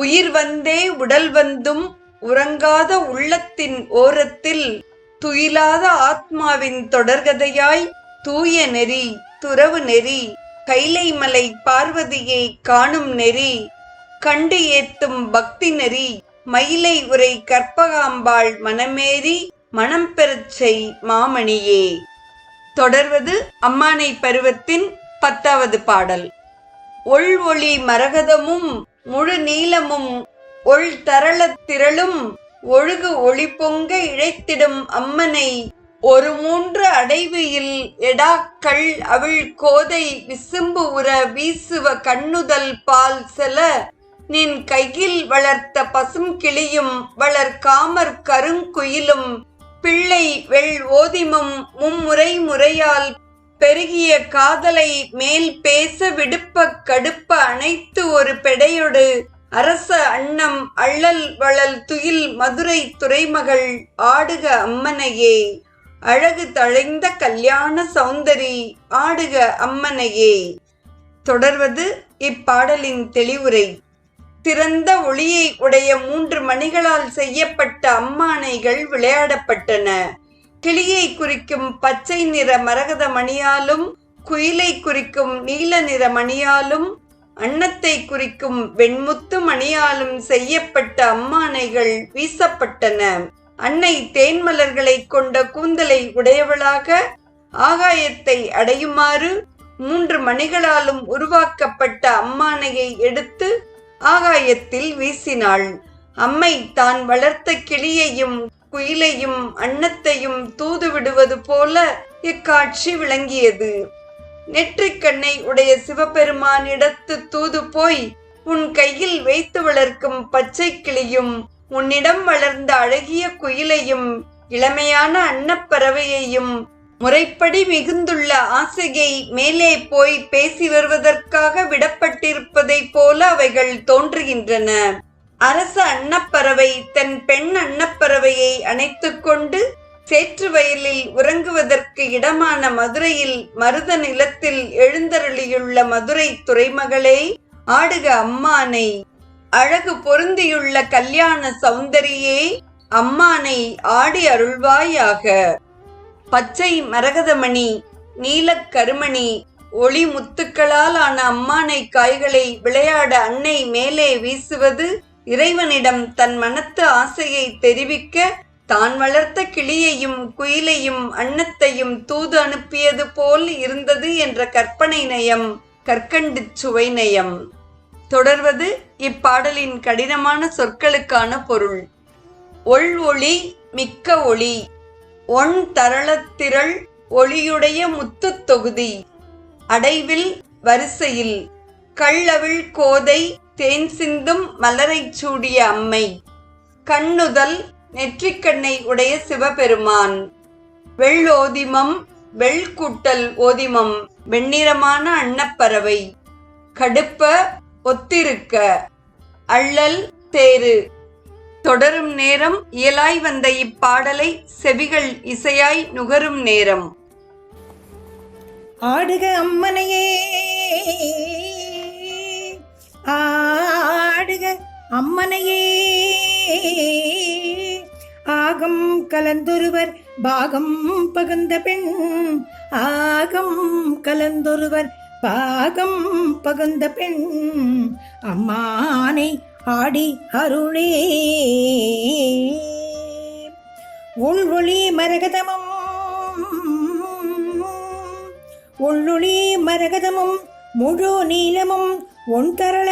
உயிர் வந்தே உடல் வந்தும் உறங்காத உள்ளத்தின் ஓரத்தில் துயிலாத ஆத்மாவின் தொடர்கதையாய் தூய நெறி துறவு நெறி கைலைமலை பார்வதியை காணும் நெறி கண்டு ஏத்தும் பக்தி நெறி மயிலை உரை கற்பகாம்பாள் மனமேறி மனம் பெறச் செய் மாமணியே. தொடர்வது அம்மானை பருவத்தின் பத்தாவது பாடல். ஒள் ஒளி மரகதமும் முழு நீளமும் ஒள் தரளத் திரளும் ஒழுகு ஒளி பொங்க இழைத்திடும் அம்மனை. ஒரு மூன்று அடைவியில் எடாக்கள் அவள் கோதை விசும்பு உற வீசுவ கண்ணுதல் பால் செல. நின் கையில் வளர்த்த பசும் கிளியும் வளர் காமர் கருங்குயிலும். பிள்ளை வெள் ஓதிமம் மும்முறை முறையால் பெருகிய காதலை மேல் பேச விடுப்ப கடுப்ப அனைத்து ஒரு பெடையொடு அரச அன்னம் அள்ளல் வளல் துயில் மதுரை துறைமகள் ஆடுக அம்மனையே. அழகு தழைந்த கல்யாண சௌந்தரி ஆடுக அம்மனையே. தொடர்வது இப்பாடலின் தெளிவுரை. திறந்த ஒளியை உடைய மூன்று மணிகளால் செய்யப்பட்ட அம்மானைகள் விளையாடப்பட்டன. கிளியை குறிக்கும் பச்சை நிற மரகத மணியாலும் குயிலை குறிக்கும் நீல நிற மணியாலும் அன்னத்தை குறிக்கும் வெண்முத்து மணியாலும் செய்யப்பட்ட அம்மானைகள் வீசப்பட்டன. அன்னை தேன்மலர்களை கொண்ட கூந்தலை உடையவளாக ஆகாயத்தை அடையுமாறு மூன்று மணிகளாலும் உருவாக்கப்பட்ட அம்மானையை எடுத்து ஆகாயத்தில் வீசினாள். அம்மை தான் வளர்த்த கிளியையும் குயிலையும் அன்னத்தையும் தூது விடுவது போல இக்காட்சி விளங்கியது. நெற்றிக்கண்ணை உடைய சிவபெருமானிடத்து தூது போய் உன் கையில் வைத்து வளர்க்கும் பச்சை கிளியும் உன்னிடம் வளர்ந்த அழகிய குயிலையும் இளமையான அன்னப்பறவையையும் முறைப்படி மிகுந்துள்ள ஆசையை மேலே போய் பேசி வருவதற்காக விடப்பட்டிருப்பதைப் போல அவைகள் தோன்றுகின்றன. அரச அன்னப்பறவை தன் பெண் அன்னப்பறவையை அணைத்துக்கொண்டு சேற்று வயலில் உறங்குவதற்கு இடமான மதுரையில் மருத நிலத்தில் எழுந்தருளியுள்ள மதுரை துறைமகளே ஆடுக அம்மானை. அழகு பொருந்தியுள்ள கல்யாண சௌந்தரியே அம்மானை ஆடி அருள்வாயாக. பச்சை மரகதமணி நீலக் கருமணி ஒளி முத்துக்களால் ஆன அம்மானை காய்களை விளையாட அன்னை மேலே வீசுவது இறைவனிடம் தன் மனத்து ஆசையை தெரிவிக்க தான் வளர்த்த கிளியையும் குயிலையும் அன்னத்தையும் தூது அனுப்பியது போல் இருந்தது என்ற கற்பனை நயம் கற்கண்டு சுவை நயம். தொடர்வது இப்பாடலின் கடினமான சொற்களுக்கான பொருள். ஒள் ஒளி மிக்க ஒளி ஒன் தரளத்திரள் ஒளியுடைய முத்துத் தொகுதி. அடைவில் வரிசையில் கள்ளவிழ் கோதை தேன் சிந்தும் மலரைச் சூடிய அம்மை. கண்ணுதல் நெற்றிக்கண்ணை உடைய சிவபெருமான். வெள்ளோதிமம் வெள்கூட்டல் ஓதிமம் வெண்ணிறமான அன்னப்பறவை. கடுப்ப ஒத்திருக்க அள்ளல் தேரு தொடரும் நேரம் இயலாய் வந்த இப்பாடலை செவிகள் இசையாய் நுகரும் நேரம். ஆடுக அம்மனையே! ஆடுக அம்மனையே. ஆகம் கலந்தொருவர் பாகம் பகுந்த பெண். ஆகம் கலந்தொருவர் பாகம் பகுந்த பெண். அம்மானை ஆடி அருளே. உள்வொளி மரகதமும். உள்ளொளி மரகதமும் முழு நீளமும் ஒன் தரள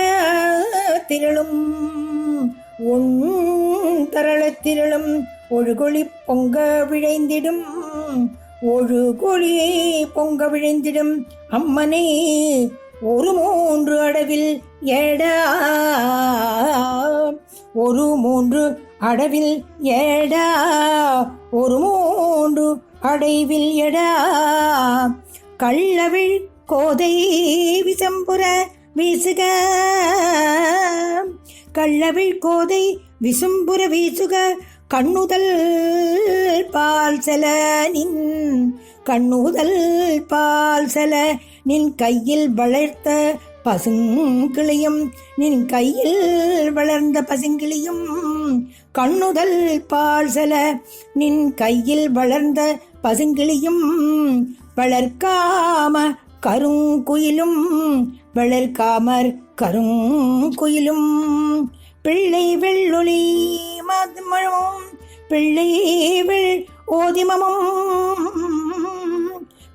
திரளும் உன் தரள திரளும் ஒழுகொளி பொங்க விழைந்திடும் ஒழுகொளி பொங்க விழைந்திடும் அம்மனை ஒரு மூன்று அடவில் ஏடா ஒரு மூன்று அடவில் ஏடா ஒரு மூன்று அடைவில் எடா கள்ளவிழ் கோதை விசம்புற வீசுக. கள்ளவிழ் கோதை விசும்புற வீசுக. கண்ணுதல் பால் செல நின். கண்ணுதல் பால் செல நின் கையில் வளர்த்த பசுங்கிளியும். நின் கையில் வளர்ந்த பசுங்கிளியும். கண்ணுதல் பால் செல நின் கையில் வளர்ந்த பசுங்கிளியும். வளர்க்காம கருங்குயிலும் வளர்க்காமற் கருங்குயிலும் பிள்ளை வெள்ளொளி மதுமழும் பிள்ளை வெள் ஓதிமமும்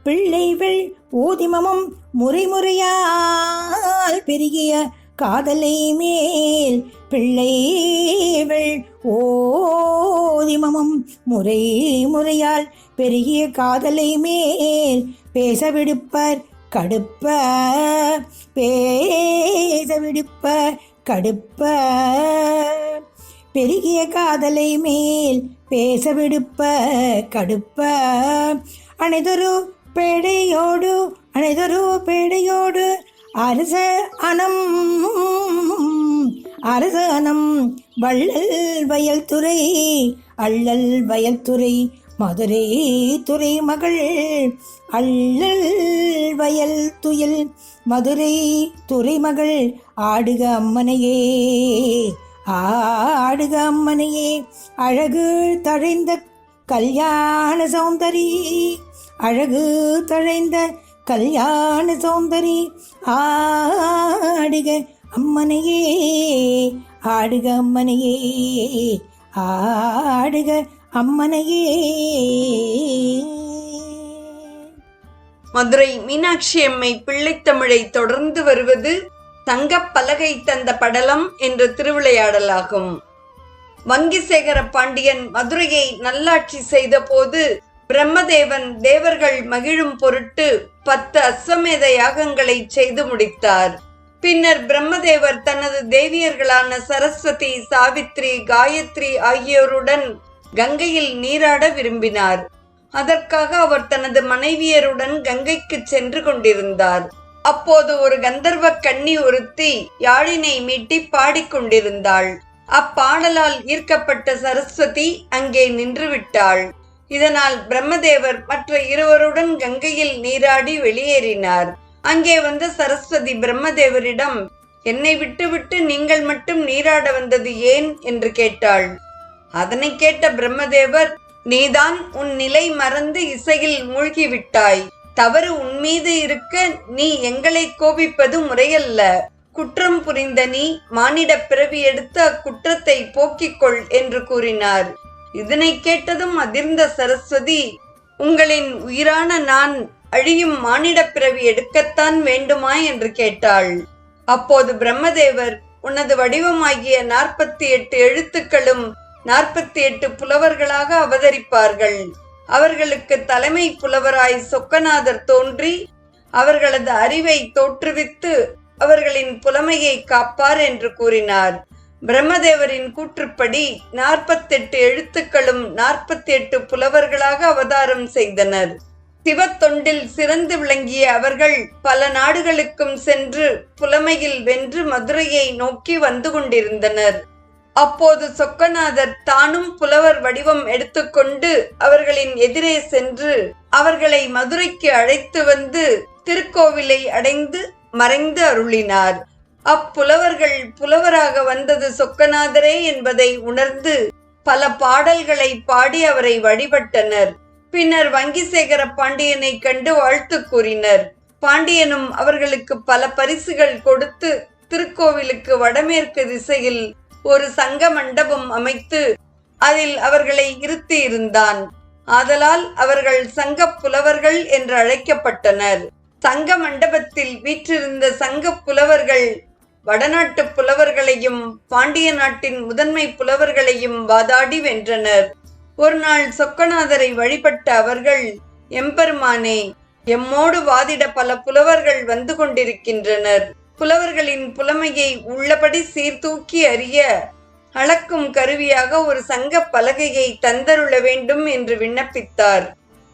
பிள்ளை வெள் ஓதிமமும் முறைமுறையால் பெருகிய காதலை மேல் பிள்ளை வெள் ஓதிமமும் முறை முறையால் பெருகிய காதலை மேல் பேச விடுப்பர் கடுப்ப பேச விடுப்ப கடுப்ப பெருகிய காதலை மேல் பேச விடுப்ப கடுப்ப. அனைதொரு பேடையோடு அனைதொரு பேடையோடு அரச அனம் அரச அனம் வள்ளல் வயல் துறை அள்ளல் வயல் துறை மதுரை துறை மகள் அள்ளல் வயல் துயில். மதுரை துறை மகள் ஆடுக அம்மனையே ஆடுக அம்மனையே அழகு தழைந்த கல்யாண சௌந்தரி அழகு தழைந்த கல்யாண சௌந்தரி. ஆடுக அம்மனையே ஆடுக அம்மனையே ஆடுக அம்மனையே. மதுரை மீனாட்சி அம்மை பிள்ளைத்தமிழை தொடர்ந்து வருவது தங்கப் பலகை தந்த படலம் என்ற திருவிளையாடலாகும். வங்கிசேகர பாண்டியன் மதுரையை நல்லாட்சி செய்தபோது பிரம்மதேவன் தேவர்கள் மகிழும் பொருட்டு பத்து அஸ்வமேத யாகங்களை செய்து முடித்தார். பின்னர் பிரம்மதேவர் தனது தேவியர்களான சரஸ்வதி சாவித்ரி காயத்ரி ஆகியோருடன் கங்கையில் நீராட விரும்பினார். அதற்காக அவர் தனது மனைவியருடன் கங்கைக்கு சென்று கொண்டிருந்தார். அப்போது ஒரு கந்தர்வ கன்னி ஒருத்தி யாழினை மீட்டி பாடிக்கொண்டிருந்தாள் அப்பாடலால் ஈர்க்கப்பட்ட சரஸ்வதி அங்கே நின்றுவிட்டாள். இதனால் பிரம்மதேவர் மற்ற இருவருடன் கங்கையில் நீராடி வெளியேறினார். அங்கே வந்த சரஸ்வதி பிரம்மதேவரிடம் என்னை விட்டுவிட்டு நீங்கள் மட்டும் நீராட வந்தது ஏன்? என்று கேட்டாள். அதனை கேட்ட பிரம்மதேவர் நீதான் உன் நிலை மறந்து இசையில் மூழ்கிவிட்டாய். தவறு உன்மீது இருக்க நீ எங்களை கோபிப்பது முறையல்ல. குற்றம் புரிந்த நீ மானிட பிறவி எடுத்து அக்குற்றத்தை போக்கிக்கொள் என்று கூறினார். இதனை கேட்டதும் அதிர்ந்த சரஸ்வதி உங்களின் உயிரான நான் அழியும் மானிட பிறவி எடுக்கத்தான் வேண்டுமா என்று கேட்டாள். அப்போது பிரம்மதேவர் உனது வடிவமாகிய நாற்பத்தி எட்டு எழுத்துக்களும் நாற்பத்தி எட்டு புலவர்களாக அவதரிப்பார்கள். அவர்களுக்கு தலைமை புலவராய் சொக்கநாதர் தோன்றி அவர்களது அறிவை தோற்றுவித்து அவர்களின் புலமையை காப்பார் என்று கூறினார். பிரம்மதேவரின் கூற்றுப்படி நாற்பத்தெட்டு எழுத்துக்களும் நாற்பத்தி எட்டு புலவர்களாக அவதாரம் செய்தனர். சிவத்தொண்டில் சிறந்து விளங்கிய அவர்கள் பல நாடுகளுக்கும் சென்று புலமையில் வென்று மதுரையை நோக்கி வந்து கொண்டிருந்தனர். அப்போது சொக்கநாதர் தானும் புலவர் வடிவம் எடுத்துக்கொண்டு அவர்களின் எதிரே சென்று அவர்களை மதுரைக்கு அழைத்து வந்து திருக்கோவிலை அடைந்து மறைந்து அருளினார். அப்புலவர்கள் புலவராக வந்தது சொக்கநாதரே என்பதை உணர்ந்து பல பாடல்களை பாடி அவரை வழிபட்டனர். பின்னர் வங்கிசேகர பாண்டியனை கண்டு வாழ்த்து கூறினர். பாண்டியனும் அவர்களுக்கு பல பரிசுகள் கொடுத்து திருக்கோவிலுக்கு வடமேற்கு திசையில் ஒரு சங்க மண்டபம் அமைத்து அதில் அவர்களை இருத்தி இருந்தான் ஆதலால் அவர்கள் சங்க புலவர்கள் என்று அழைக்கப்பட்டனர். சங்க மண்டபத்தில் வீற்றிருந்த சங்க புலவர்கள் வடநாட்டு புலவர்களையும் பாண்டிய நாட்டின் முதன்மை புலவர்களையும் வாதாடி வென்றனர். ஒரு நாள் சொக்கநாதரை வழிபட்ட அவர்கள் எம்பெருமானே எம்மோடு வாதிட பல புலவர்கள் வந்து கொண்டிருக்கின்றனர். புலவர்களின் புலமையை உள்ளபடி சீர்தூக்கி அறிய அளக்கும் கருவியாக ஒரு சங்க பலகையை தந்தருள வேண்டும் என்று விண்ணப்பித்தார்.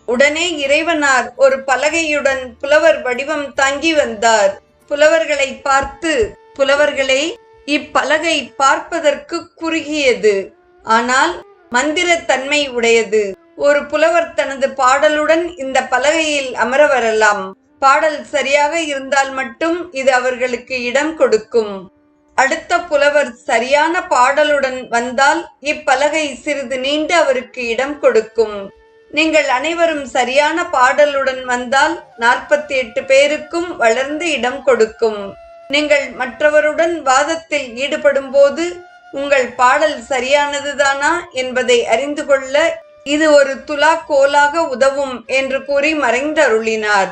உடனே இறைவனார் ஒரு பலகையுடன் புலவர் வடிவம் தாங்கி வந்தார். புலவர்களை பார்த்து புலவர்களே இப்பலகை பார்ப்பதற்கு குறுகியது. ஆனால் மந்திரத்தன்மை உடையது. ஒரு புலவர் தனது பாடலுடன் இந்த பலகையில் அமர வரலாம். பாடல் சரியாக இருந்தால் மட்டும் இது அவர்களுக்கு இடம் கொடுக்கும். அடுத்த புலவர் சரியான பாடலுடன் வந்தால் இப்பலகை சிறிது நீண்டு அவருக்கு இடம் கொடுக்கும். நீங்கள் அனைவரும் சரியான பாடலுடன் வந்தால் நாற்பத்தி எட்டு பேருக்கும் வளர்ந்து இடம் கொடுக்கும். நீங்கள் மற்றவருடன் வாதத்தில் ஈடுபடும் போது உங்கள் பாடல் சரியானதுதானா என்பதை அறிந்து கொள்ள இது ஒரு துலா கோலாக உதவும் என்று கூறி மறைந்தருளினார்.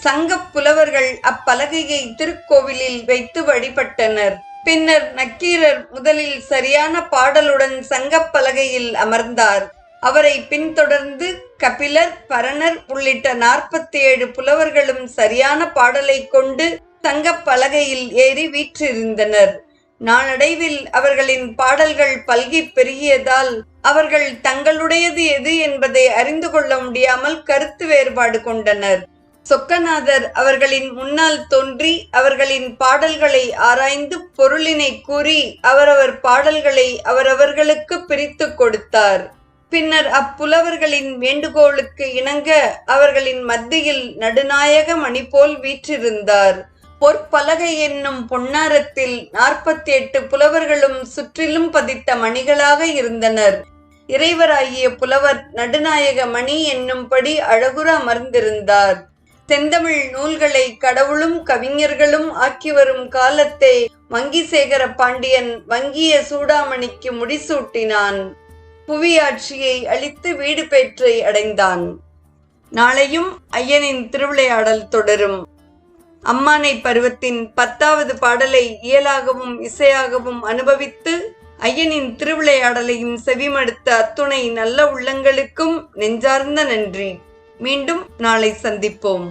சங்க புலவர்கள் அப்பலகையை திருக்கோவிலில் வைத்து வழிபட்டனர். பின்னர் நக்கீரர் முதலில் சரியான பாடலுடன் சங்கப் பலகையில் அமர்ந்தார். அவரை பின்தொடர்ந்து கபிலர் பரணர் உள்ளிட்ட நாற்பத்தி ஏழு புலவர்களும் சரியான பாடலை கொண்டு சங்கப் பலகையில் ஏறி வீற்றிருந்தனர். நாளடைவில் அவர்களின் பாடல்கள் பல்கி பெருகியதால் அவர்கள் தங்களுடையது எது என்பதை அறிந்து கொள்ள முடியாமல் கருத்து வேறுபாடு கொண்டனர். சொக்கநாதர் அவர்களின் முன்னால் தோன்றி அவர்களின் பாடல்களை ஆராய்ந்து பொருளினை கூறி அவரவர் பாடல்களை அவரவர்களுக்கு பிரித்து கொடுத்தார். பின்னர் அப்புலவர்களின் வேண்டுகோளுக்கு இணங்க அவர்களின் மத்தியில் நடுநாயக மணி போல் வீற்றிருந்தார். பொற்பலகை என்னும் பொன்னாரத்தில் நாற்பத்தி எட்டு புலவர்களும் சுற்றிலும் பதித்த மணிகளாக இருந்தனர். இறைவராகிய புலவர் நடுநாயக மணி என்னும்படி அழகுற அமர்ந்திருந்தார். செந்தமிழ் நூல்களை கடவுளும் கவிஞர்களும் ஆக்கி வரும் காலத்தை வங்கிசேகர பாண்டியன் வங்கிய சூடாமணிக்கு முடிசூட்டினான். புவியாட்சியை அளித்து வீடு பெற்றை அடைந்தான். நாளையும் ஐயனின் திருவிளையாடல் தொடரும். அம்மானை பருவத்தின் பத்தாவது பாடலை இயலாகவும் இசையாகவும் அனுபவித்து ஐயனின் திருவிளையாடலையும் செவிமடுத்த அத்துணை நல்ல உள்ளங்களுக்கும் நெஞ்சார்ந்த நன்றி. மீண்டும் நாளை சந்திப்போம்.